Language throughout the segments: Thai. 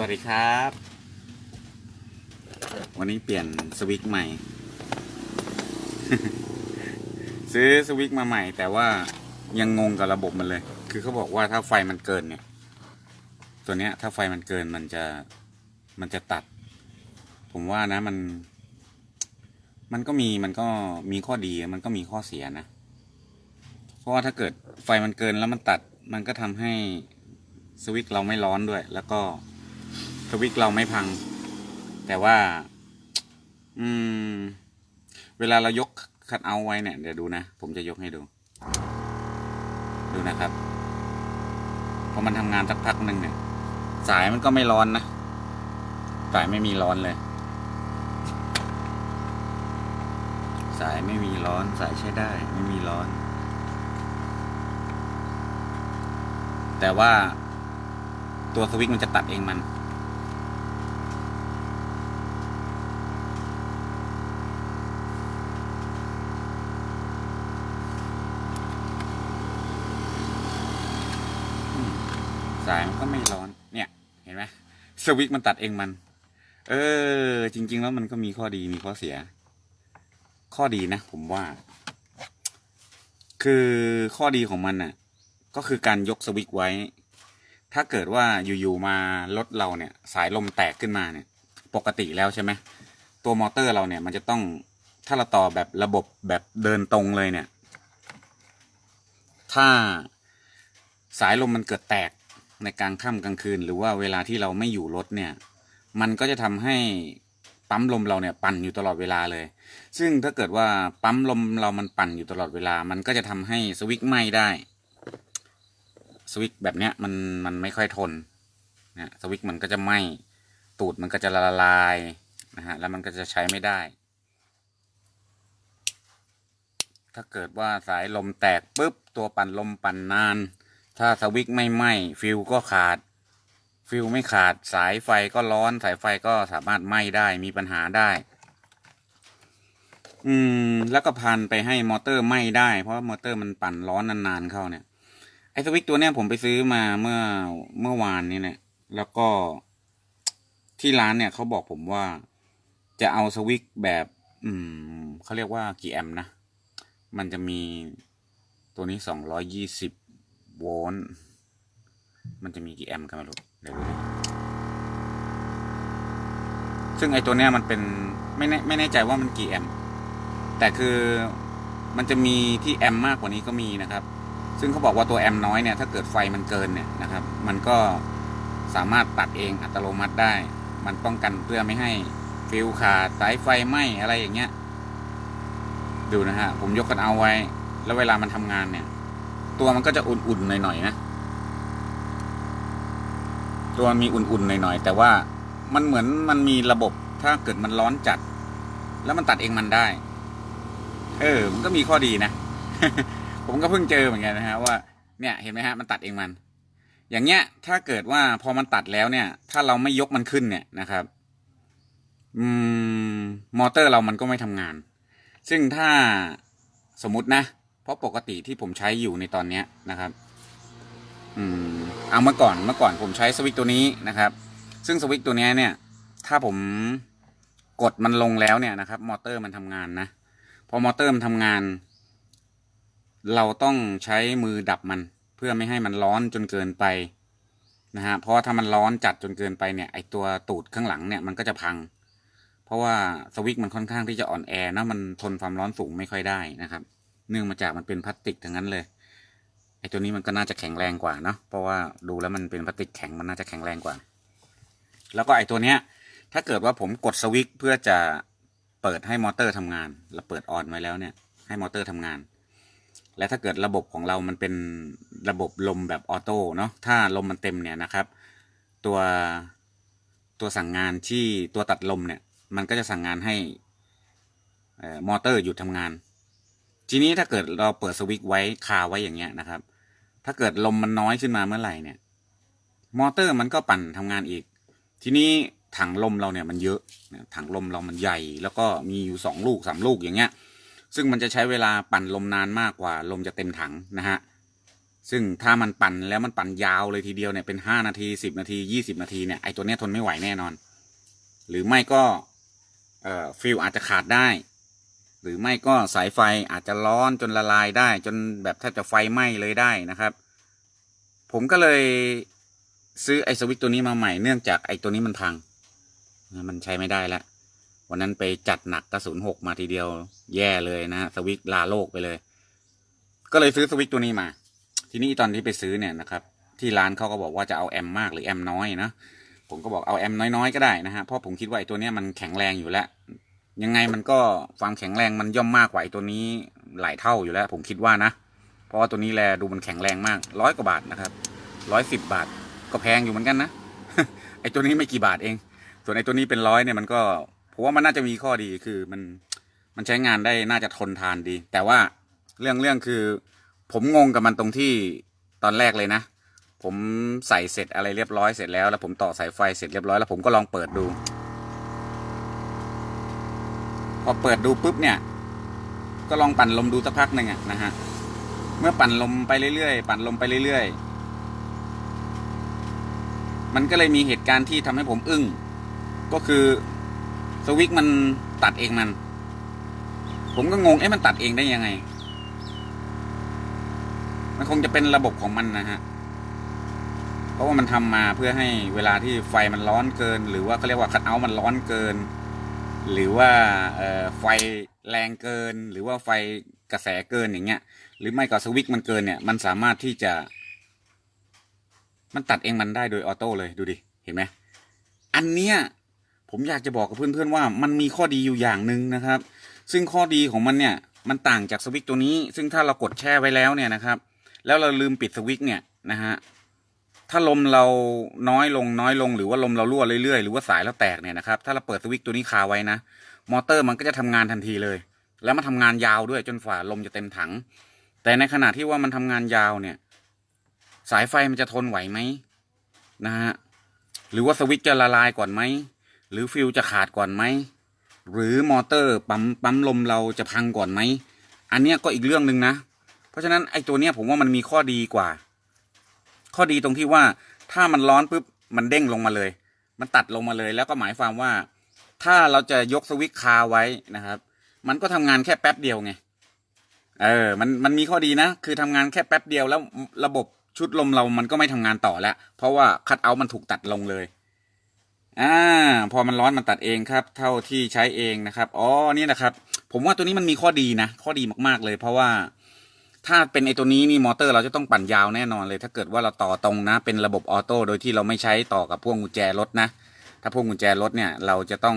วัสดีครับ วันนี้เปลี่ยนสวิตช์ใหม่ ซื้อสวิตช์มาใหม่ แต่ว่ายังงงกับระบบมันเลย คือเขาบอกว่าถ้าไฟมันเกินเนี่ย ตัวเนี้ย ถ้าไฟมันเกินมันจะมันจะตัด ผมว่านะมัน มันก็มีมันก็มีข้อดีมันก็มีข้อเสียนะ เพราะว่าถ้าเกิดไฟมันเกินแล้วมันตัด มันก็ทำให้สวิตช์เราไม่ร้อนด้วย แล้วก็ สวิตช์เราไม่พัง แต่ว่า อืม เวลาเรายกคัดเอาไว้เนี่ย เดี๋ยวดูนะ ผมจะยกให้ดู ดูนะครับพอมันทำงานสักพักหนึ่งเนี่ย สายมันก็ไม่ร้อนนะสายไม่มีร้อนเลย สายไม่มีร้อน สายใช้ได้ ไม่มีร้อน แต่ว่าตัวสวิตช์มันจะตัดเองมัน อืมสายมันก็ไม่ร้อน เนี่ย เห็นไหม สวิตช์มันตัดเองมัน เออ จริง ๆ แล้วมันก็มีข้อดีมีข้อเสีย ข้อดีนะผมว่า คือข้อดีของมันน่ะ ก็คือการยกสวิตช์ไว้ ถ้าเกิดว่าอยู่ๆมารถเราเนี่ย สายลมแตกขึ้นมาเนี่ย ปกติแล้วใช่ไหมตัวมอเตอร์เราเนี่ยมันจะต้องถ้าเราต่อแบบระบบแบบเดินตรงเลยเนี่ย ถ้าสายลมมันเกิดแตก ในกลางค่ำกลางคืน หรือว่าเวลาที่เราไม่อยู่รถเนี่ย มันก็จะทำให้ปั๊มลมเราเนี่ยปั่นอยู่ตลอดเวลาเลย ซึ่งถ้าเกิดว่าปั๊มลมเรามันปั่นอยู่ตลอดเวลา มันก็จะทำให้สวิตช์ไหม้ได้ สวิตช์แบบเนี้ยมันมันไม่ค่อยทนนะสวิตช์มันก็จะไหม้ตูดมันก็จะละลายนะฮะแล้วมันก็จะใช้ไม่ได้ ถ้าเกิดว่าสายลมแตกปุ๊บตัวปั่นลมปั่นนาน ถ้าสวิตช์ไม่ไหม้ฟิวก็ขาด ฟิวไม่ขาดสายไฟก็ร้อนสายไฟก็สามารถไหม้ได้มีปัญหาได้ อืม แล้วก็พันไปให้มอเตอร์ไหม้ได้ เพราะมอเตอร์มันปั่นร้อนนานๆเข้าเนี่ยไอ้สวิตตัวเนี้ยผมไปซื้อมาเมื่อเมื่อวานนี้เนี่ยแล้วก็ที่ร้านเนี่ยเขาบอกผมว่าจะเอาสวิตแบบ อืมเขาเรียกว่ากี่แอมป์นะ มันจะมีตัวนี้สองร้อยยี่สิบ โวลต์มันจะมีกี่แอมป์กันไม่รู้เดี๋ยวดูซึ่งไอ้ตัวเนี้ยมันเป็นไม่แน่ไม่แน่ใจว่ามันกี่แอมป์แต่คือมันจะมีที่แอมป์มากกว่านี้ก็มีนะครับ ซึ่งเขาบอกว่าตัวแอมป์น้อยเนี่ยถ้าเกิดไฟมันเกินเนี่ยนะครับ มันก็สามารถตัดเองอัตโนมัติได้ มันป้องกันเพื่อไม่ให้ฟิวขาดสายไฟไหมอะไรอย่างเงี้ย ดูนะฮะผมยกกันเอาไว้ แล้วเวลามันทำงานเนี่ย ตัวมันก็จะอุ่นๆหน่อยๆนะ ตัวมีอุ่นๆหน่อยๆแต่ว่ามันเหมือนมันมีระบบถ้าเกิดมันร้อนจัด แล้วมันตัดเองมันได้ เออ มันก็มีข้อดีนะ ผมก็เพิ่งเจอเหมือนกันนะฮะว่าเนี่ยเห็นไหมฮะมันตัดเองมัน อย่างเงี้ย ถ้าเกิดว่าพอมันตัดแล้วเนี่ย ถ้าเราไม่ยกมันขึ้นเนี่ยนะครับ อืม มอเตอร์เรามันก็ไม่ทำงาน ซึ่งถ้าสมมตินะ ราะปกติที่ผมใช้อยู่ในตอนเนี้ยนะครับอืมเอาเมื่อก่อนเมื่อก่อนผมใช้สวิตตัวนี้นะครับ ซึ่งสวิตตัวนี้เนี่ย ถ้าผมกดมันลงแล้วเนี่ยนะครับ มอเตอร์มันทำงานนะพอมอเตอร์มันทำงาน เราต้องใช้มือดับมันเพื่อไม่ให้มันร้อนจนเกินไปนะฮะเพราะถ้ามันร้อนจัดจนเกินไปเนี่ยไอตัวตูดข้างหลังเนี่ยมันก็จะพัง เพราะว่าสวิตมันค่อนข้างที่จะอ่อนแอนะมันทนความร้อนสูงไม่ค่อยได้นะครับ เนื่องมาจากมันเป็นพลาสติกทั้งนั้นเลยไอตัวนี้มันก็น่าจะแข็งแรงกว่าเนาะเพราะว่าดูแล้วมันเป็นพลาสติกแข็งมันน่าจะแข็งแรงกว่า แล้วก็ไอตัวเนี้ย ถ้าเกิดว่าผมกดสวิตช์เพื่อจะเปิดให้มอเตอร์ทำงานเราเปิดออนไว้แล้วเนี่ย ให้มอเตอร์ทำงาน และถ้าเกิดระบบของเรามันเป็นระบบลมแบบออโต้เนาะถ้าลมมันเต็มเนี่ยนะครับ ตัวตัวสั่งงานที่ตัวตัดลมเนี่ย มันก็จะสั่งงานให้มอเตอร์หยุดทำงาน ทีนี้ถ้าเกิดเราเปิดสวิตช์ไว้คาไว้อย่างเงี้ยนะครับ ถ้าเกิดลมมันน้อยขึ้นมาเมื่อไหร่เนี่ย มอเตอร์มันก็ปั่นทำงานอีก ทีนี้ถังลมเราเนี่ยมันเยอะนะถังลมเรามันใหญ่ แล้วก็มีอยู่สองลูกสามลูกอย่างเงี้ย ซึ่งมันจะใช้เวลาปั่นลมนานมากกว่า ลมจะเต็มถังนะฮะซึ่งถ้ามันปั่นแล้วมันปั่นยาวเลยทีเดียวเนี่ยเป็นห้านาทีสิบนาทียี่สิบนาทีเนี่ยไอตัวเนี้ยทนไม่ไหวแน่นอน หรือไม่ก็เอ่อฟิลอาจจะขาดได้ หรือไม่ก็สายไฟอาจจะร้อนจนละลายได้ จนแบบแทบจะไฟไหม้เลยได้นะครับ ผมก็เลยซื้อไอสวิตช์ตัวนี้มาใหม่เนื่องจากไอตัวนี้มันพังนะมันใช้ไม่ได้แล้ววันนั้นไปจัดหนักกระสุนหกมาทีเดียวแย่เลยนะฮะสวิตช์ลาโลกไปเลย ก็เลยซื้อสวิตช์ตัวนี้มา ทีนี้ตอนที่ไปซื้อเนี่ยนะครับ ที่ร้านเขาก็บอกว่าจะเอาแอมมากหรือแอมน้อยนะผมก็บอกเอาแอมน้อยๆก็ได้นะฮะเพราะผมคิดว่าไอ้ตัวนี้มันแข็งแรงอยู่แล้ว ยังไงมันก็ความแข็งแรงมันย่อมมากกว่าไอ้ตัวนี้หลายเท่าอยู่แล้ว ผมคิดว่านะ เพราะว่าตัวนี้แลดูมันแข็งแรงมากร้อยกว่าบาทนะครับร้อยสิบบาทก็แพงอยู่เหมือนกันนะไอ้ตัวนี้ไม่กี่บาทเอง ส่วนไอ้ตัวนี้เป็นร้อยเนี่ยมันก็ผมว่ามันน่าจะมีข้อดีคือมันมันใช้งานได้น่าจะทนทานดี แต่ว่าเรื่องเรื่องคือ ผมงงกับมันตรงที่ตอนแรกเลยนะ ผมใส่เสร็จอะไรเรียบร้อยเสร็จแล้วแล้วผมต่อสายไฟเสร็จเรียบร้อยแล้วผมก็ลองเปิดดู พอเปิดดูปุ๊บเนี่ย ก็ลองปั่นลมดูสักพักหนึ่งนะฮะ เมื่อปั่นลมไปเรื่อยๆ ปั่นลมไปเรื่อยๆ มันก็เลยมีเหตุการณ์ที่ทำให้ผมอึ้ง ก็คือสวิตมันตัดเองมัน ผมก็งง เอ๊ะมันตัดเองได้ยังไง มันคงจะเป็นระบบของมันนะฮะ เพราะว่ามันทำมาเพื่อให้เวลาที่ไฟมันร้อนเกิน หรือว่าเขาเรียกว่าคัทเอาท์มันร้อนเกิน หรือว่าไฟแรงเกิน หรือว่าไฟกระแสเกินอย่างเงี้ย หรือไม่ก็สวิตช์มันเกินเนี่ย มันสามารถที่จะ มันตัดเองมันได้โดยออโต้เลยดูดิ เห็นไหมอันเนี้ยผมอยากจะบอกกับเพื่อนๆว่ามันมีข้อดีอยู่อย่างหนึ่งนะครับ ซึ่งข้อดีของมันเนี่ย มันต่างจากสวิตช์ตัวนี้ ซึ่งถ้าเรากดแช่ไว้แล้วเนี่ยนะครับ แล้วเราลืมปิดสวิตช์เนี่ยนะฮะ ถ้าลมเราน้อยลงน้อยลงหรือว่าลมเรารั่วเรื่อยๆหรือว่าสายเราแตกเนี่ยนะครับถ้าเราเปิดสวิตช์ตัวนี้คาไว้นะ มอเตอร์มันก็จะทำงานทันทีเลย แล้วมันทำงานยาวด้วยจนฝ่าลมจะเต็มถัง แต่ในขณะที่ว่ามันทำงานยาวเนี่ย สายไฟมันจะทนไหวไหมนะฮะหรือว่าสวิตช์จะละลายก่อนไหมหรือฟิวจะขาดก่อนไหมหรือมอเตอร์ปั๊มปั๊มลมเราจะพังก่อนไหมอันเนี้ยก็อีกเรื่องหนึ่งนะ เพราะฉะนั้นไอ้ตัวเนี้ยผมว่ามันมีข้อดีกว่า ข้อดีตรงที่ว่าถ้ามันร้อนปุ๊บมันเด้งลงมาเลย มันตัดลงมาเลย แล้วก็หมายความว่า ถ้าเราจะยกสวิตช์คาไว้นะครับ มันก็ทำงานแค่แป๊บเดียวไงเออมันมันมีข้อดีนะ คือทำงานแค่แป๊บเดียวแล้วระบบชุดลมเรามันก็ไม่ทำงานต่อแล้ว เพราะว่าคัดเอาท์มันถูกตัดลงเลยอ่าพอมันร้อนมันตัดเองครับ เท่าที่ใช้เองนะครับ อ๋อนี่นะครับ ผมว่าตัวนี้มันมีข้อดีนะ ข้อดีมากๆเลย เพราะว่า ถ้าเป็นไอตัวนี้นี่มอเตอร์เราจะต้องปั่นยาวแน่นอนเลย ถ้าเกิดว่าเราต่อตรงนะ เป็นระบบออโต้โดยที่เราไม่ใช้ต่อกับพวงกุญแจรถนะ ถ้าพวงกุญแจรถเนี่ยเราจะต้อง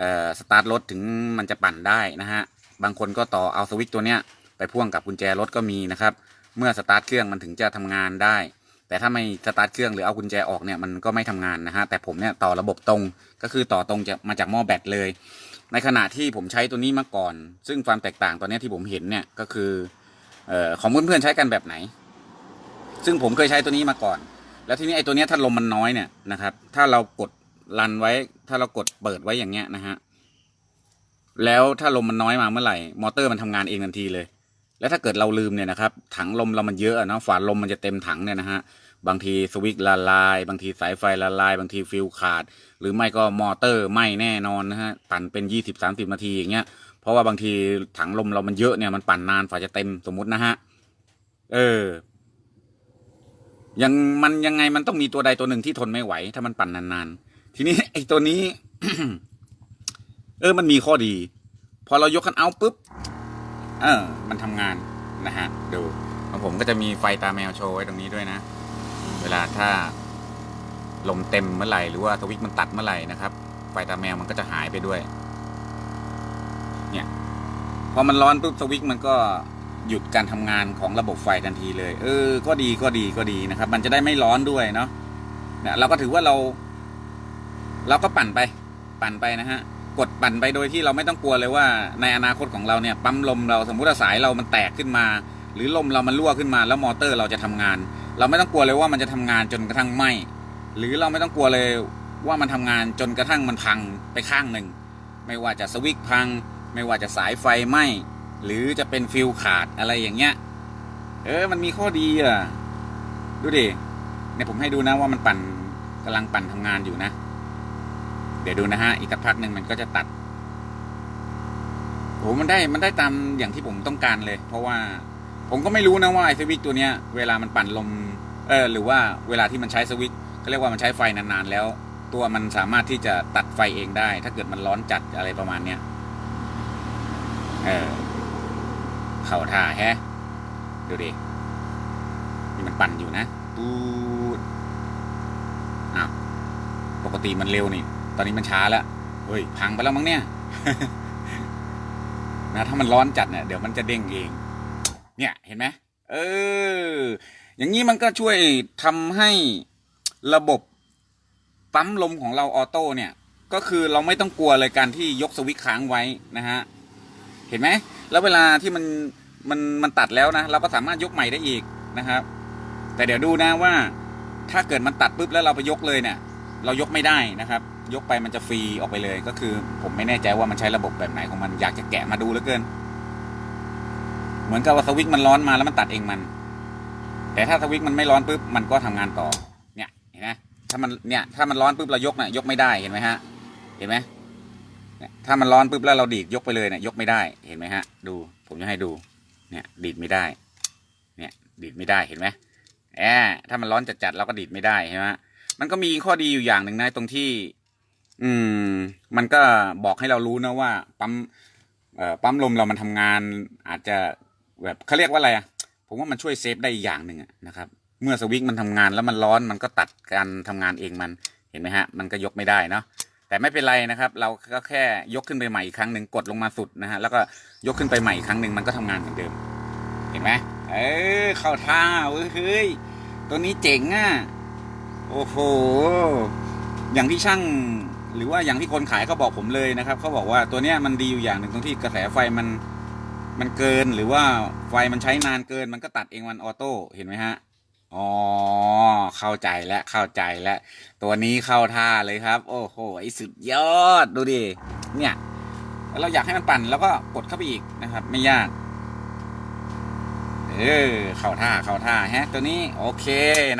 ออสตาร์ทรถถึงมันจะปั่นได้นะฮะ บางคนก็ต่อเอาสวิตช์ตัวเนี้ยไปพ่วงกับกุญแจรถก็มีนะครับ เมื่อสตาร์ทเครื่องมันถึงจะทำงานได้ แต่ถ้าไม่สตาร์ทเครื่องหรือเอากุญแจออกเนี่ยมันก็ไม่ทำงานนะฮะ แต่ผมเนี่ยต่อระบบตรงก็คือต่อตรงจะมาจากหม้อแบตเลย ในขณะที่ผมใช้ตัวนี้มาก่อน ซึ่งความแตกต่างตอนนี้ที่ผมเห็นเนี่ยก็คือ ออของเพื่อนๆใช้กันแบบไหน ซึ่งผมเคยใช้ตัวนี้มาก่อน แล้วทีนี้ไอ้ตัวนี้ถ้าลมมันน้อยเนี่ยนะครับ ถ้าเรากดรันไว้ ถ้าเรากดเปิดไว้อย่างเงี้ยนะฮะแล้วถ้าลมมันน้อยมาเมื่อไหร่ มอเตอร์มันทำงานเองทันทีเลย แล้วถ้าเกิดเราลืมเนี่ยนะครับ ถังลมเรามันเยอะเนาะฝาลมมันจะเต็มถังเนี่ยนะฮะบางทีสวิตช์ละลาย บางทีสายไฟละลาย บางทีฟิวขาด หรือไม่ก็มอเตอร์ไหม้แน่นอนนะฮะปั่นเป็นยี่สิบสามสิบนาทีอย่างเงี้ย ราะว่าบางทีถังลมเรามันเยอะเนี่ยมันปั่นนานฝ่าจะเต็มสมมุตินะฮะ เออ ยังมันยังไงมันต้องมีตัวใดตัวหนึ่งที่ทนไม่ไหว ถ้ามันปั่นนานๆ ทีนี้ไอ้ตัวนี้ เออ มันมีข้อดี พอเรายกคันเอาปุ๊บ เออ มันทำงานนะฮะดูของผมก็จะมีไฟตาแมวโชว์ไว้ตรงนี้ด้วยนะ เวลาถ้าลมเต็มเมื่อไหร่หรือว่าสวิตช์มันตัดเมื่อไหร่นะครับ ไฟตาแมวมันก็จะหายไปด้วย เนี่ยพอมันร้อนปุ๊บสวิตช์มันก็หยุดการทำงานของระบบไฟทันทีเลย เออ ก็ดีก็ดีก็ดีนะครับ มันจะได้ไม่ร้อนด้วยเนาะเนี่ยเราก็ถือว่าเรา เราก็ปั่นไป ปั่นไปนะฮะ กดปั่นไปโดยที่เราไม่ต้องกลัวเลยว่า ในอนาคตของเราเนี่ย ปั๊มลมเราสมมุติว่าสายเรามันแตกขึ้นมา หรือลมเรามันรั่วขึ้นมา แล้วมอเตอร์เราจะทำงาน เราไม่ต้องกลัวเลยว่ามันจะทำงานจนกระทั่งไหมหรือเราไม่ต้องกลัวเลยว่ามันทำงานจนกระทั่งมันพังไปข้างหนึ่งไม่ว่าจะสวิตช์พัง ไม่ว่าจะสายไฟไหมหรือจะเป็นฟิวขาดอะไรอย่างเงี้ย เออ มันมีข้อดีอะ ดูดิ เนี่ยผมให้ดูนะว่ามันปั่นกำลังปั่นทำงานอยู่นะ เดี๋ยวดูนะฮะ อีกสักพักหนึ่งมันก็จะตัดโหมันได้มันได้ตามอย่างที่ผมต้องการเลย เพราะว่าผมก็ไม่รู้นะว่าไอสวิตตัวเนี้ย เวลามันปั่นลม เออ หรือว่าเวลาที่มันใช้สวิตช์เขาเรียกว่ามันใช้ไฟนานๆแล้ว ตัวมันสามารถที่จะตัดไฟเองได้ ถ้าเกิดมันร้อนจัดอะไรประมาณเนี้ย เออ เข่าท่าแฮะดูดินี่มันปั่นอยู่นะปูดอ้าวปกติมันเร็วนี่ ตอนนี้มันช้าแล้วเฮ้ย พังไปแล้วมั้งเนี่ยนะถ้ามันร้อนจัดเนี่ยเดี๋ยวมันจะเด้งเอง เนี่ยเห็นไหมเออ อย่างนี้มันก็ช่วยทำให้ระบบปั๊มลมของเราออโต้เนี่ย ก็คือเราไม่ต้องกลัวเลยการที่ยกสวิตช์ค้างไว้นะฮะ เห็นไหมแล้วเวลาที่มันมันมันตัดแล้วนะ เราก็สามารถยกใหม่ได้อีกนะครับ แต่เดี๋ยวดูนะว่า ถ้าเกิดมันตัดปุ๊บแล้วเราไปยกเลยเนี่ย เรายกไม่ได้นะครับ ยกไปมันจะฟรีออกไปเลยก็คือ ผมไม่แน่ใจว่ามันใช้ระบบแบบไหนของมันอยากจะแกะมาดูเหลือเกิน เหมือนกับว่าสวิตช์มันร้อนมาแล้วมันตัดเองมัน แต่ถ้าสวิตช์มันไม่ร้อนปุ๊บมันก็ทำงานต่อ เนี่ยเห็นไหมถ้ามันเนี่ยถ้ามันร้อนปุ๊บเรายกเนี่ยยกไม่ได้เห็นไหมฮะ เห็นไหม เนี่ยถ้ามันร้อนปุ๊บแล้วเราดีดยกไปเลยเนี่ยยกไม่ได้เห็นไหมฮะ ดูผมจะให้ดูเนี่ยดีดไม่ได้ เนี่ยดีดไม่ได้เห็นไหมแอบถ้ามันร้อนจัดๆเราก็ดีดไม่ได้ใช่ไหมมันก็มีข้อดีอยู่อย่างหนึ่งนะตรงที่ อืม มันก็บอกให้เรารู้นะว่าปั๊มเอ่อปั๊มลมเรามันทำงาน อาจจะแบบเขาเรียกว่าอะไรอะผมว่ามันช่วยเซฟได้อีกอย่างหนึ่งนะครับ เมื่อสวิตช์มันทำงานแล้วมันร้อนมันก็ตัดการทำงานเองมันเห็นไหมฮะ มันก็ยกไม่ได้เนาะ แต่ไม่เป็นไรนะครับ เราก็แค่ยกขึ้นไปใหม่อีกครั้งหนึ่งกดลงมาสุดนะฮะแล้วก็ยกขึ้นไปใหม่อีกครั้งหนึ่งมันก็ทำงานเหมือนเดิม เห็นไหมเออเข้าท่าเว้ยเฮ้ยตัวนี้เจ๋งอะโอ้โหอย่างที่ช่างหรือว่าอย่างที่คนขายเขาบอกผมเลยนะครับเขาบอกว่าตัวเนี้ยมันดีอยู่อย่างหนึ่งตรงที่กระแสไฟมันมันเกินหรือว่าไฟมันใช้นานเกิน มันก็ตัดเองมันออโต้เห็นไหมฮะ อ๋อ เข้าใจแล้วเข้าใจแล้วตัวนี้เข้าท่าเลยครับ โอ้โหไอสุดยอดดูดิ เนี่ย เราอยากให้มันปั่นแล้วก็กดเข้าไปอีกนะครับ ไม่ยาก เออ เข้าท่าเข้าท่าฮะ ตัวนี้โอเค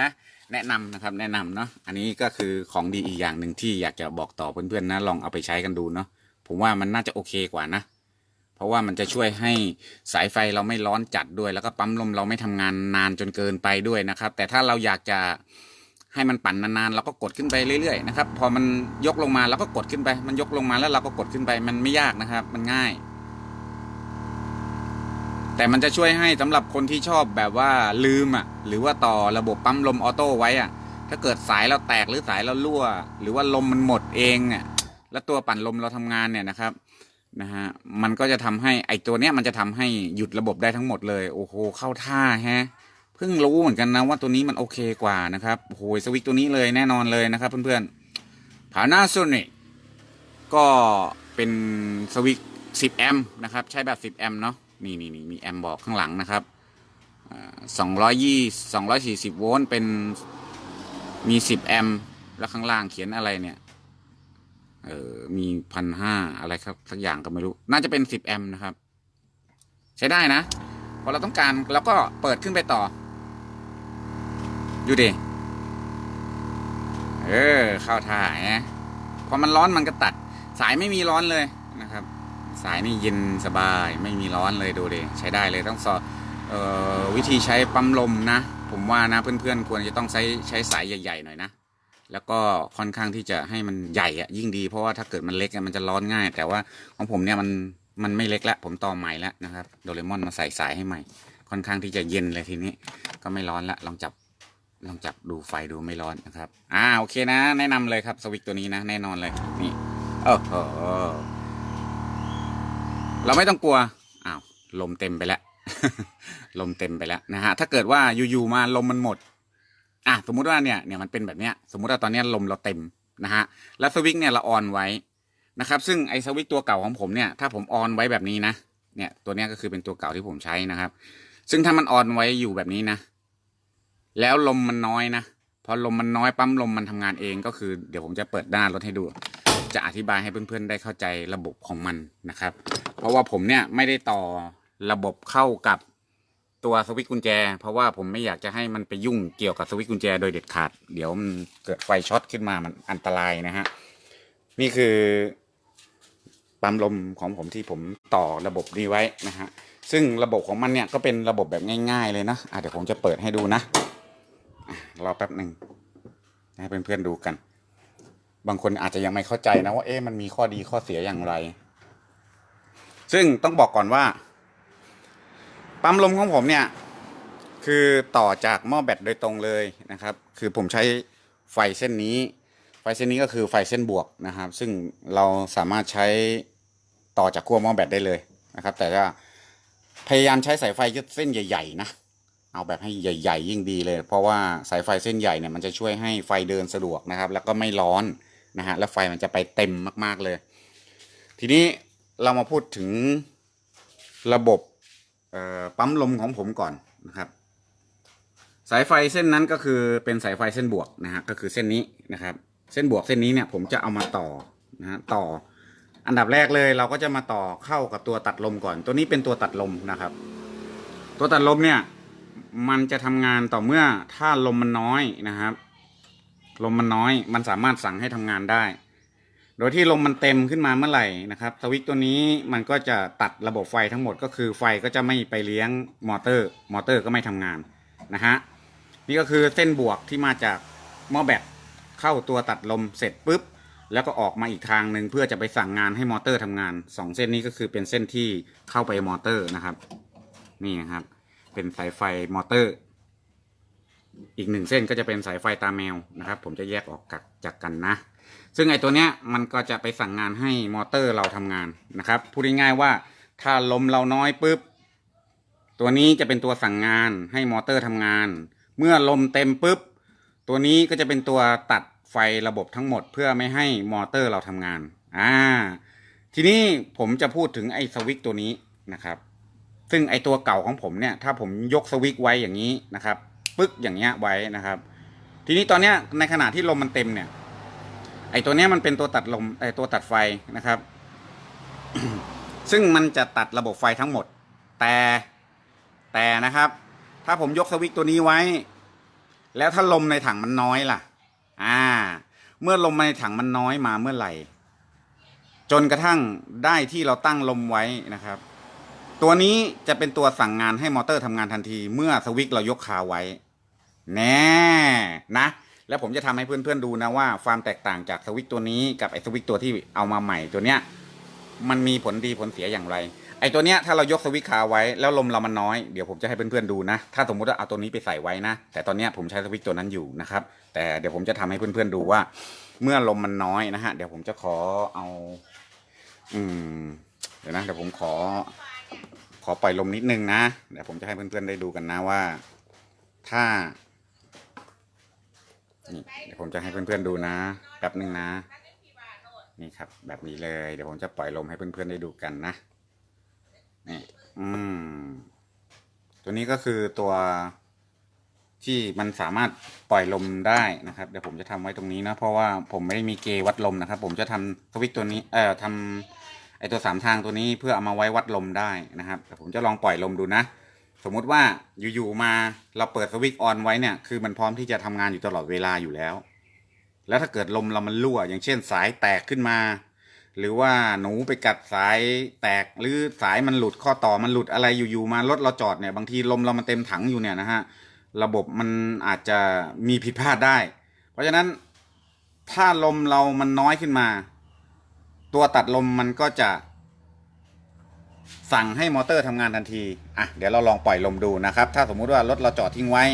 นะ แนะนำนะครับ แนะนำเนาะ อันนี้ก็คือของดีอีกอย่างหนึ่งที่อยากจะบอกต่อเพื่อนๆนะ ลองเอาไปใช้กันดูเนาะ ผมว่ามันน่าจะโอเคกว่านะ เพราะว่ามันจะช่วยให้สายไฟเราไม่ร้อนจัดด้วย แล้วก็ปั๊มลมเราไม่ทำงานนานจนเกินไปด้วยนะครับ แต่ถ้าเราอยากจะให้มันปั่นนานๆเราก็กดขึ้นไปเรื่อยๆนะครับ พอมันยกลงมาเราก็กดขึ้นไป มันยกลงมาแล้วเราก็กดขึ้นไป มันไม่ยากนะครับ มันง่าย แต่มันจะช่วยให้สำหรับคนที่ชอบแบบว่าลืมอะ หรือว่าต่อระบบปั๊มลมออโต้ไว้อะ ถ้าเกิดสายเราแตกหรือสายเรารั่ว หรือว่าลมมันหมดเองอะ แล้วตัวปั่นลมเราทำงานเนี่ยนะครับ นะฮะมันก็จะทำให้ไอตัวเนี้ยมันจะทำให้หยุดระบบได้ทั้งหมดเลย โอ้โหเข้าท่าฮะเพิ่งรู้เหมือนกันนะว่าตัวนี้มันโอเคกว่านะครับโอ้โหสวิตตัวนี้เลยแน่นอนเลยนะครับเพื่อนๆ p a n a s o n i c ก็เป็นสวิต10 แอมป์นะครับ ใช้แบบ 10 แอมป์เนาะนี่นี่นี่มีแอมป์บอกข้างหลังนะครับสองร้อยยี่สองร้อยสี่สิบโวลต์เป็นมี 10 แอมป์แล้วข้างล่างเขียนอะไรเนี่ย เออมีพันห้าอะไรครับสักอย่างก็ไม่รู้ น่าจะเป็น10แอมป์นะครับ ใช้ได้นะ พอเราต้องการเราก็เปิดขึ้นไปต่อ ดูดิเออเข้าท่าฮะพอมันร้อนมันก็ตัด สายไม่มีร้อนเลยนะครับ สายนี่เย็นสบายไม่มีร้อนเลยดูดิใช้ได้เลยต้องสอบออวิธีใช้ปั๊มลมนะ ผมว่านะเพื่อนๆควรจะต้องใช้ใช้สายใหญ่ๆหน่อยนะ แล้วก็ค่อนข้างที่จะให้มันใหญ่อะยิ่งดี เพราะว่าถ้าเกิดมันเล็กอะมันจะร้อนง่าย แต่ว่าของผมเนี่ยมันมันไม่เล็กละผมต่อใหม่แล้วนะครับโดเรมอนมาใส่สายให้ใหม่ ค่อนข้างที่จะเย็นเลยทีนี้ ก็ไม่ร้อนละลองจับลองจับดูไฟดูไม่ร้อนนะครับอ่าโอเคนะ แนะนำเลยครับสวิตตัวนี้นะแน่นอนเลยนี่โอ้โหเราไม่ต้องกลัวอ้าวลมเต็มไปแล้วลมเต็มไปแล้วนะฮะถ้าเกิดว่าอยู่ๆมาลมมันหมด อะสมมุติว่าเนี่ยเนี่ยมันเป็นแบบเนี้ยสมมุติว่าตอนนี้ลมเราเต็มนะฮะแล้วสวิตช์เนี่ยเราออนไว้นะครับซึ่งไอ้สวิตช์ตัวเก่าของผมเนี่ยถ้าผมออนไว้แบบนี้นะเนี่ยตัวเนี้ยก็คือเป็นตัวเก่าที่ผมใช้นะครับ ซึ่งถ้ามันออนไว้อยู่แบบนี้นะ แล้วลมมันน้อยนะพอลมมันน้อยปั๊มลมมันทำงานเองก็คือเดี๋ยวผมจะเปิดหน้ารถให้ดู จะอธิบายให้เพื่อนๆได้เข้าใจระบบของมันนะครับ เพราะว่าผมเนี่ยไม่ได้ต่อระบบเข้ากับ ตัวสวิตช์กุญแจ เพราะว่าผมไม่อยากจะให้มันไปยุ่งเกี่ยวกับสวิตช์กุญแจโดยเด็ดขาด เดี๋ยวมันเกิดไฟช็อตขึ้นมามันอันตรายนะฮะ นี่คือปั๊มลมของผมที่ผมต่อระบบนี้ไว้นะฮะ ซึ่งระบบของมันเนี่ยก็เป็นระบบแบบง่าย ๆ เลยนะะเดี๋ยวผมจะเปิดให้ดูนะรอแป๊บหนึ่งให้เพื่อนๆดูกัน บางคนอาจจะยังไม่เข้าใจนะว่าเอ๊ะมันมีข้อดีข้อเสียอย่างไร ซึ่งต้องบอกก่อนว่า ปั๊มลมของผมเนี่ย คือต่อจากหม้อแบตโดยตรงเลยนะครับ คือผมใช้ไฟเส้นนี้ ไฟเส้นนี้ก็คือไฟเส้นบวกนะครับ ซึ่งเราสามารถใช้ต่อจากขั้วหม้อแบตได้เลยนะครับ แต่ว่าพยายามใช้สายไฟเส้นใหญ่ ๆ นะเอาแบบให้ใหญ่ ๆ ยิ่งดีเลย เพราะว่าสายไฟเส้นใหญ่เนี่ยมันจะช่วยให้ไฟเดินสะดวกนะครับ แล้วก็ไม่ร้อนนะฮะแล้วไฟมันจะไปเต็มมาก ๆเลย ทีนี้เรามาพูดถึงระบบ ปั๊มลมของผมก่อนนะครับ สายไฟเส้นนั้นก็คือเป็นสายไฟเส้นบวกนะฮะก็คือเส้นนี้นะครับ เส้นบวกเส้นนี้เนี่ยผมจะเอามาต่อนะฮะต่อ อันดับแรกเลยเราก็จะมาต่อเข้ากับตัวตัดลมก่อน ตัวนี้เป็นตัวตัดลมนะครับ ตัวตัดลมเนี่ยมันจะทำงานต่อเมื่อถ้าลมมันน้อยนะครับ ลมมันน้อย มันสามารถสั่งให้ทำงานได้ โดยที่ลมมันเต็มขึ้นมาเมื่อไหร่นะครับสวิตตัวนี้มันก็จะตัดระบบไฟทั้งหมดก็คือไฟก็จะไม่ไปเลี้ยงมอเตอร์ มอเตอร์ก็ไม่ทำงานนะฮะนี่ก็คือเส้นบวกที่มาจากหม้อแบตเข้าตัวตัดลมเสร็จปุ๊บ แล้วก็ออกมาอีกทางหนึ่งเพื่อจะไปสั่งงานให้มอเตอร์ทำงานสองเส้นนี้ก็คือเป็นเส้นที่เข้าไปมอเตอร์นะครับ นี่นะครับ เป็นสายไฟมอเตอร์ อีกหนึ่งเส้นก็จะเป็นสายไฟตาแมวนะครับ ผมจะแยกออกกจากกันนะ ซึ่งไอ้ตัวเนี้ยมันก็จะไปสั่งงานให้มอเตอร์เราทำงานนะครับพูดง่ายๆว่าถ้าลมเราน้อยปุ๊บตัวนี้จะเป็นตัวสั่งงานให้มอเตอร์ทำงาน เมื่อลมเต็มปุ๊บตัวนี้ก็จะเป็นตัวตัดไฟระบบทั้งหมด เพื่อไม่ให้มอเตอร์เราทำงานอ่าทีนี้ผมจะพูดถึงไอ้สวิตตัวนี้นะครับ ซึ่งไอ้ตัวเก่าของผมเนี่ย ถ้าผมยกสวิตไว้อย่างนี้นะครับ ปึ๊กอย่างเงี้ยไว้นะครับ ทีนี้ตอนเนี้ยในขณะที่ลมมันเต็มเนี่ย ไอ้ตัวนี้มันเป็นตัวตัดลมไอ้ตัวตัดไฟนะครับ ซึ่งมันจะตัดระบบไฟทั้งหมด แต่แต่นะครับ ถ้าผมยกสวิตตัวนี้ไว้ แล้วถ้าลมในถังมันน้อยล่ะ อ่า เมื่อลมในถังมันน้อยมาเมื่อไหร่จนกระทั่งได้ที่เราตั้งลมไว้นะครับ ตัวนี้จะเป็นตัวสั่งงานให้มอเตอร์ทำงานทันที เมื่อสวิตเรายกคาไว้ แน่นะ แล้วผมจะทำให้เพื่อนๆดูนะว่าความแตกต่างจากสวิตตัวนี้กับไอ้สวิตตัวที่เอามาใหม่ตัวเนี้ยมันมีผลดีผลเสียอย่างไร ไอ้ตัวเนี้ยถ้าเรายกสวิตคาไว้แล้วลมเรามันน้อยเดี๋ยวผมจะให้เพื่อนๆดูนะ ถ้าสมมติว่าเอาตัวนี้ไปใส่ไว้นะ แต่ตอนเนี้ยผมใช้สวิตตัวนั้นอยู่นะครับ แต่เดี๋ยวผมจะทำให้เพื่อนๆดูว่า เมื่อลมมันน้อยนะฮะเดี๋ยวผมจะขอเอา อืม เดี๋ยวนะเดี๋ยวผมขอ ขอปล่อยลมนิดนึงนะเดี๋ยวผมจะให้เพื่อนๆได้ดูกันนะว่า ถ้า นี่เดี๋ยวผมจะให้เพื่อนๆดูนะแป๊บหนึ่งนะ นี่ครับ แบบนี้เลย เดี๋ยวผมจะปล่อยลมให้เพื่อนๆได้ดูกันนะนี่อืมตัวนี้ก็คือตัวที่มันสามารถปล่อยลมได้นะครับ เดี๋ยวผมจะทำไว้ตรงนี้นะ เพราะว่าผมไม่ได้มีเกวัดลมนะครับ ผมจะทำสวิตช์ตัวนี้ เอ่อทำไอตัวสามทางตัวนี้เพื่อเอามาไว้วัดลมได้นะครับแต่ผมจะลองปล่อยลมดูนะ สมมติว่าอยู่ๆมาเราเปิดสวิตช์ออนไว้เนี่ยคือมันพร้อมที่จะทำงานอยู่ตลอดเวลาอยู่แล้ว แล้วถ้าเกิดลมเรามันรั่ว อย่างเช่นสายแตกขึ้นมา หรือว่าหนูไปกัดสายแตกหรือสายมันหลุดข้อต่อมันหลุดอะไรอยู่ๆมารถเราจอดเนี่ยบางทีลมเรามันเต็มถังอยู่เนี่ยนะฮะระบบมันอาจจะมีผิดพลาดได้ เพราะฉะนั้นถ้าลมเรามันน้อยขึ้นมา ตัวตัดลมมันก็จะ สั่งให้มอเตอร์ทำงานทันที อะ เดี๋ยวเราลองปล่อยลมดูนะครับ ถ้าสมมุติว่ารถเราจอดทิ้งไว้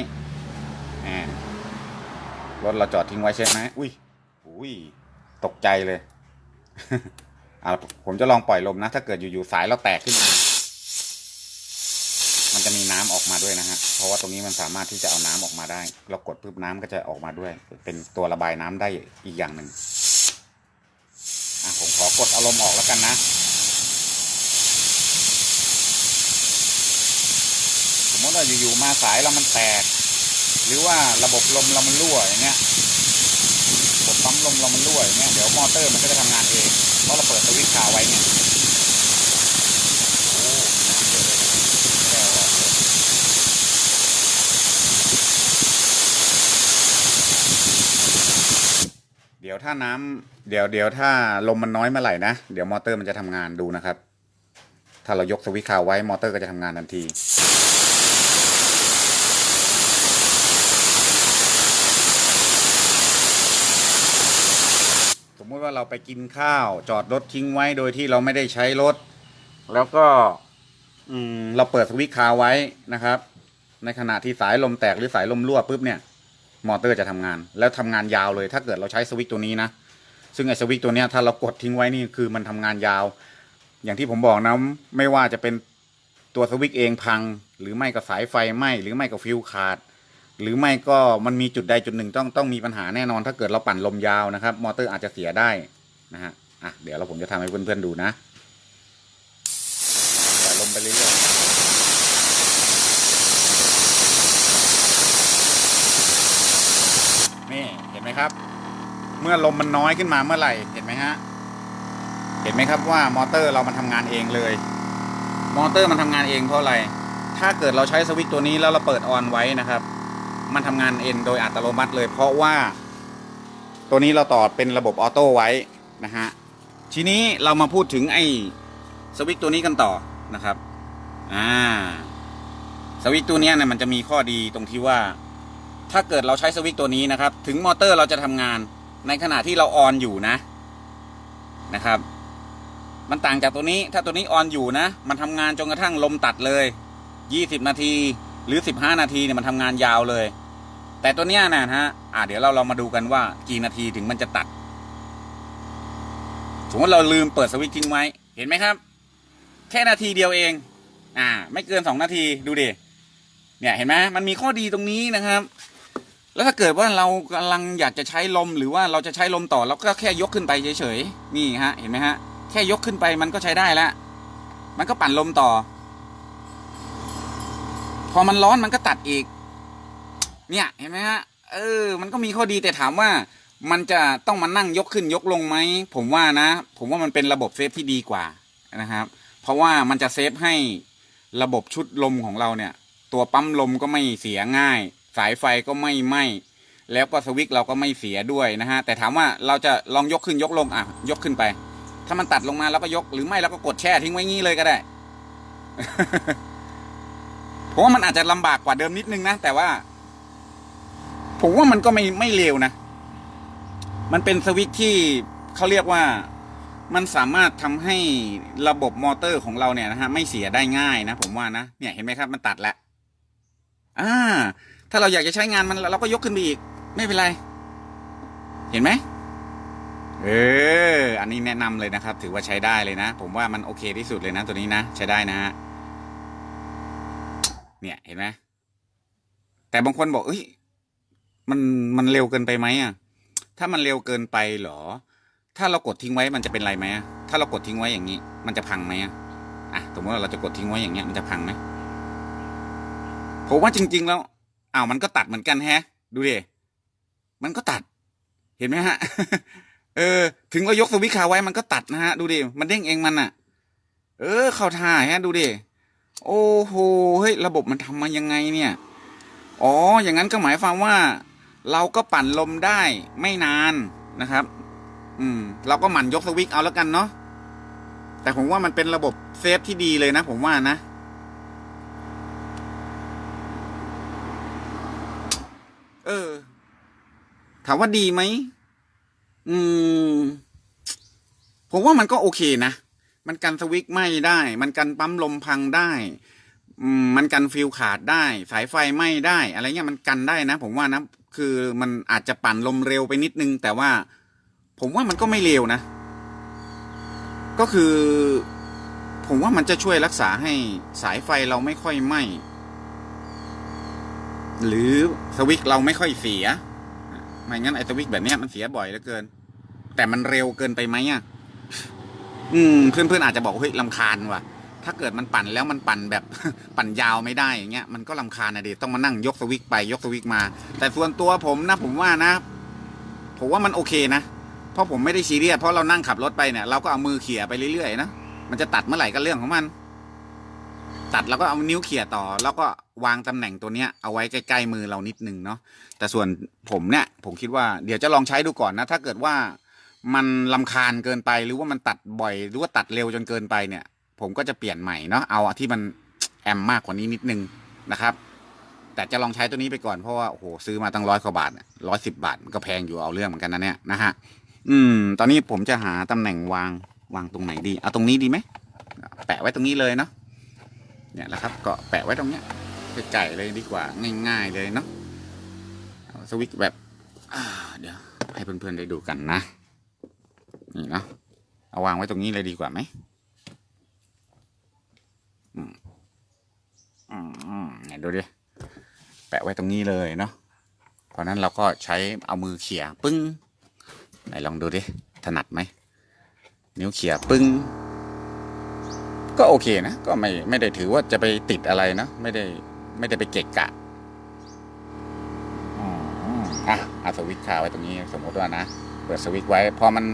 รถเราจอดทิ้งไว้ใช่ไหมอุ้ย อุ้ย ตกใจเลยอะผมจะลองปล่อยลมนะ ถ้าเกิดอยู่ๆสายเราแตกขึ้นมา มันจะมีน้ำออกมาด้วยนะฮะ เพราะว่าตรงนี้มันสามารถที่จะเอาน้ำออกมาได้ เรากดปุ๊บน้ำก็จะออกมาด้วย เป็นตัวระบายน้ำได้อีกอย่างหนึ่งอะผมขอกดอารมณ์ออกแล้วกันนะ มติว่าอยู่ๆมาสายแล้วมันแตก หรือว่าระบบลมเรามันรั่วอย่างเงี้ยระบบปั๊มลมเรามันรั่วอย่างเงี้ยเดี๋ยวมอเตอร์มันก็จะทำงานเองเพราะเราเปิดสวิตช์คาไว้เนี่ยเดี๋ยวถ้าน้ำเดี๋ยวเดี๋ยวถ้าลมมันน้อยเมื่อไหร่นะ เดี๋ยวมอเตอร์มันจะทำงานดูนะครับ ถ้าเรายกสวิตช์คาไว้มอเตอร์ก็จะทำงานทันที ว่าเราไปกินข้าว จอดรถทิ้งไว้โดยที่เราไม่ได้ใช้รถ แล้วก็อืมเราเปิดสวิตช์คาไว้นะครับ ในขณะที่สายลมแตกหรือสายลมรั่วปุ๊บเนี่ย มอเตอร์จะทำงาน แล้วทำงานยาวเลย ถ้าเกิดเราใช้สวิตช์ตัวนี้นะซึ่งไอ้สวิตช์ตัวเนี้ยถ้าเรากดทิ้งไว้นี่คือมันทำงานยาว อย่างที่ผมบอกนะไม่ว่าจะเป็นตัวสวิตช์เองพัง หรือไม่ก็สายไฟไหมหรือไม่ก็ฟิวขาด หรือไม่ก็มันมีจุดใดจุดหนึ่งต้องต้องมีปัญหาแน่นอน ถ้าเกิดเราปั่นลมยาวนะครับ มอเตอร์อาจจะเสียได้นะฮะอะเดี๋ยวเราผมจะทำให้เพื่อนๆดูนะใส่ลมไปเรื่อยๆนี่เห็นไหมครับ เมื่อลมมันน้อยขึ้นมาเมื่อไหร่เห็นไหมฮะเห็นไหมครับว่ามอเตอร์เรามันทำงานเองเลย มอเตอร์มันทำงานเองเพราะอะไรถ้าเกิดเราใช้สวิตช์ตัวนี้แล้วเราเปิดออนไว้นะครับ มันทำงานเองโดยอัตโนมัติเลย เพราะว่า ตัวนี้เราต่อเป็นระบบออโต้ไว้นะฮะทีนี้เรามาพูดถึงไอ้สวิตตัวนี้กันต่อนะครับอ่าสวิตตัวนี้เนี่ยมันจะมีข้อดีตรงที่ว่า ถ้าเกิดเราใช้สวิตตัวนี้นะครับ ถึงมอเตอร์เราจะทำงานในขณะที่เราออนอยู่นะนะครับ มันต่างจากตัวนี้ ถ้าตัวนี้ออนอยู่นะ มันทำงานจนกระทั่งลมตัดเลย 20 นาที หรือ 15 นาทีเนี่ยมันทำงานยาวเลย แต่ตัวเนี้ยนะฮะอ่าเดี๋ยวเราเรามาดูกันว่ากี่นาทีถึงมันจะตัด สมมติเราลืมเปิดสวิตช์ทิ้งไว้ เห็นไหมครับ แค่นาทีเดียวเอง อ่า ไม่เกิน 2 นาทีดูดิเนี่ยเห็นไหมมันมีข้อดีตรงนี้นะครับ แล้วถ้าเกิดว่าเรากำลังอยากจะใช้ลมหรือว่าเราจะใช้ลมต่อเราก็แค่ยกขึ้นไปเฉยๆนี่ฮะ เห็นไหมฮะแค่ยกขึ้นไปมันก็ใช้ได้แล้วมันก็ปั่นลมต่อ พอมันร้อนมันก็ตัดอีก เนี่ยเห็นไหมฮะ เออ มันก็มีข้อดีแต่ถามว่ามันจะต้องมานั่งยกขึ้นยกลงไหม ผมว่านะ ผมว่ามันเป็นระบบเซฟที่ดีกว่านะครับ เพราะว่ามันจะเซฟให้ระบบชุดลมของเราเนี่ย ตัวปั๊มลมก็ไม่เสียง่าย สายไฟก็ไม่ไหมแล้วก็สวิตช์เราก็ไม่เสียด้วยนะฮะ แต่ถามว่าเราจะลองยกขึ้นยกลงอะ ยกขึ้นไป ถ้ามันตัดลงมาเราก็ยกหรือไม่เราก็กดแช่ทิ้งไว้งี้เลยก็ได้ ผมว่ามันอาจจะลำบากกว่าเดิมนิดนึงนะ แต่ว่า ผมว่ามันก็ไม่ไม่เลวนะ มันเป็นสวิตช์ที่เขาเรียกว่ามันสามารถทำให้ระบบมอเตอร์ของเราเนี่ยนะฮะไม่เสียได้ง่ายนะผมว่านะเนี่ยเห็นไหมครับมันตัดแล้วอ่า ถ้าเราอยากจะใช้งานมันเราก็ยกขึ้นไปอีก ไม่เป็นไร เห็นไหมเออ อันนี้แนะนำเลยนะครับ ถือว่าใช้ได้เลยนะ ผมว่ามันโอเคที่สุดเลยนะ ตัวนี้นะ ใช้ได้นะฮะ เนี่ยเห็นไหมแต่บางคนบอกเอ้ยมันมันเร็วเกินไปไหมอะ ถ้ามันเร็วเกินไปหรอ ถ้าเรากดทิ้งไว้มันจะเป็นไรไหมอะถ้าเรากดทิ้งไว้อย่างนี้ มันจะพังไหมอะอะสมมติว่าเราจะกดทิ้งไว้อย่างเงี้ยมันจะพังไหมผมว่าจริง ๆ แล้วอ้าวมันก็ตัดเหมือนกันแฮะ ดูดิมันก็ตัด เห็นไหมฮะ เออ ถึงเรายกสวิตช์คาไว้มันก็ตัดนะฮะ ดูดิมันเด้งเองมันอะ เออ เข้าท่าฮะ ดูดิ โอ้โหเฮ้ยระบบมันทำมายังไงเนี่ย อ๋อ อย่างนั้นก็หมายความว่า เราก็ปั่นลมได้ไม่นานนะครับ อืม เราก็หมั่นยกสวิตช์เอาแล้วกันเนาะแต่ผมว่ามันเป็นระบบเซฟที่ดีเลยนะ ผมว่านะเออ ถามว่าดีไหม อืม ผมว่ามันก็โอเคนะ มันกันสวิตช์ไหม้ได้ มันกันปั๊มลมพังได้มันกันฟิวขาดได้ สายไฟไหม้ได้ อะไรเงี้ยมันกันได้นะ ผมว่านะ คือมันอาจจะปั่นลมเร็วไปนิดนึง แต่ว่า ผมว่ามันก็ไม่เร็วนะ ก็คือ ผมว่ามันจะช่วยรักษาให้สายไฟเราไม่ค่อยไหม้หรือสวิตช์เราไม่ค่อยเสียไม่งั้นไอ้สวิตช์แบบเนี้ยมันเสียบ่อยเหลือเกิน แต่มันเร็วเกินไปไหมอะ อืมเพื่อนๆอาจจะบอกเฮ้ยลำคาญว่ะ ถ้าเกิดมันปั่นแล้วมันปั่นแบบ ปั่นยาวไม่ได้อย่างเงี้ยมันก็ลำคาญนะเดิต้องมานั่งยกสวิตช์ไปยกสวิตช์มา แต่ส่วนตัวผมนะผมว่านะ ผมว่ามันโอเคนะเพราะผมไม่ได้ซีเรียสเพราะเรานั่งขับรถไปเนี่ยเราก็เอามือเขี่ยไปเรื่อยๆนะมันจะตัดเมื่อไหร่ก็เรื่องของมัน ตัดแล้วก็เอานิ้วเขี่ยต่อ แล้วก็วางตำแหน่งตัวเนี้ยเอาไว้ใกล้ๆมือเรานิดนึงเนาะแต่ส่วนผมเนี่ย ผมคิดว่าเดี๋ยวจะลองใช้ดูก่อนนะ ถ้าเกิดว่า มันลำคาญเกินไปหรือว่ามันตัดบ่อยหรือว่าตัดเร็วจนเกินไปเนี่ย ผมก็จะเปลี่ยนใหม่เนาะเอาที่มันแอมมากกว่านี้นิดนึงนะครับ แต่จะลองใช้ตัวนี้ไปก่อนเพราะว่าโอ้โหซื้อมาตั้งร้อยกว่าบาทร้อยสิบาทมันก็แพงอยู่เอาเรื่องเหมือนกันนะเนี่ยนะฮะอืม ตอนนี้ผมจะหาตำแหน่งวางวางตรงไหนดี เอาตรงนี้ดีไหมแปะไว้ตรงนี้เลยเนาะเนี่ยแหละครับ ก็แปะไว้ตรงเนี้ยไก่เลยดีกว่าง่าย ๆ เลยเนาะสวิตช์แบบเดี๋ยวให้เพื่อนๆได้ดูกันนะ นี่เนาะเอาวางไว้ตรงนี้เลยดีกว่าไหมอืมอืมอืมไหนดูดิแปะไว้ตรงนี้เลยเนาะเพราะนั้นเราก็ใช้เอามือเขี่ยปึ้งไหนลองดูดิถนัดไหมนิ้วเขี่ยปึ้งก็โอเคนะก็ไม่ไม่ได้ถือว่าจะไปติดอะไรนะไม่ได้ไม่ได้ไปเกะกะอืมอะเอาสวิตช์คาไว้ตรงนี้สมมติว่านะ เปิดสวิตช์ไว้พอมัน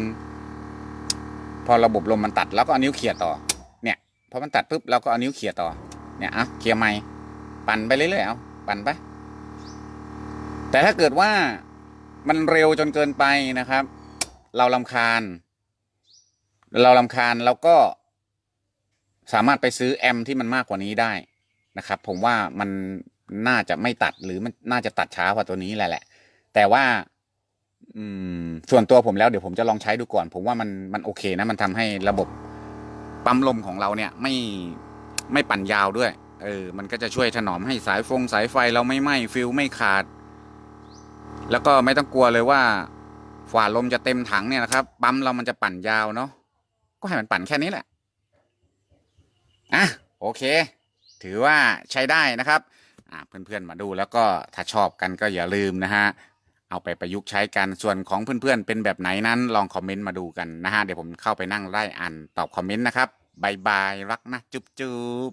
อระบบลมมันตัดแล้วก็เอานิ้วเขี่ยต่อ เนี่ยพอมันตัดปุ๊บเราก็เอานิ้วเขี่ยต่อ เนี่ยอะเขี่ยไม้ปั่นไปเรื่อยๆเอาปั่นไป แต่ถ้าเกิดว่ามันเร็วจนเกินไปนะครับ เราลำคาญ เราลำคาญเราก็สามารถไปซื้อแอมที่มันมากกว่านี้ได้นะครับ ผมว่ามันน่าจะไม่ตัดหรือมันน่าจะตัดช้ากว่าตัวนี้แหละแหละ แต่ว่า อืมส่วนตัวผมแล้วเดี๋ยวผมจะลองใช้ดูก่อน ผมว่ามันมันโอเคนะ มันทำให้ระบบปั๊มลมของเราเนี่ยไม่ไม่ปั่นยาวด้วย เออ มันก็จะช่วยถนอมให้สายฟงสายไฟเราไม่ไหม้ฟิลไม่ขาด แล้วก็ไม่ต้องกลัวเลยว่าฝาลมจะเต็มถังเนี่ยนะครับปั๊มเรามันจะปั่นยาวเนาะก็ให้มันปั่นแค่นี้แหละอะโอเค ถือว่าใช้ได้นะครับ อ่าเพื่อนๆมาดูแล้วก็ถ้าชอบกันก็อย่าลืมนะฮะ เอาไปประยุกต์ใช้กันส่วนของเพื่อนๆ เป็นแบบไหนนั้นลองคอมเมนต์มาดูกันนะฮะ เดี๋ยวผมเข้าไปนั่งไล่อ่านตอบคอมเมนต์นะครับบายบายรักนะ จุ๊บจุ๊บ